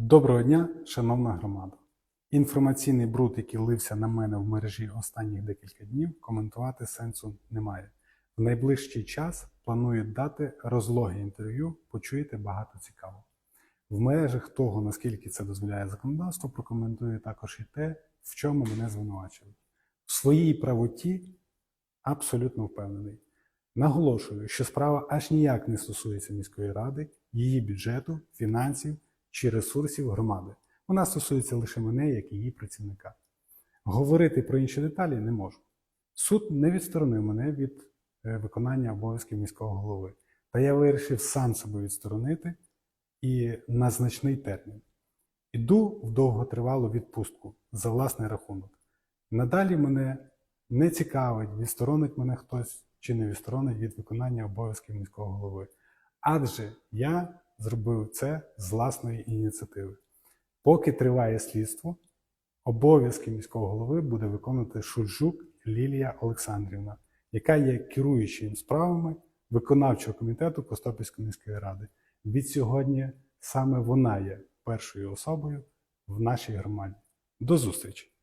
Доброго дня, шановна громада. Інформаційний бруд, який лився на мене в мережі останніх декілька днів, коментувати сенсу немає. В найближчий час планують дати розлоги інтерв'ю, почуєте багато цікавого. В межах того, наскільки це дозволяє законодавство, прокоментую також і те, в чому мене звинувачують. В своїй правоті абсолютно впевнений. Наголошую, що справа аж ніяк не стосується міської ради, її бюджету, фінансів чи ресурсів громади. Вона стосується лише мене, як її працівника. Говорити про інші деталі не можу. Суд не відсторонив мене від е, виконання обов'язків міського голови. Та я вирішив сам себе відсторонити і на значний термін. Іду в довготривалу відпустку за власний рахунок. Надалі мене не цікавить, відсторонить мене хтось чи не відсторонить від виконання обов'язків міського голови. Адже я зробив це з власної ініціативи. Поки триває слідство, обов'язки міського голови буде виконувати Шульжук Лілія Олександрівна, яка є керуючим справами виконавчого комітету Костопільської міської ради. Від сьогодні саме вона є першою особою в нашій громаді. До зустрічі!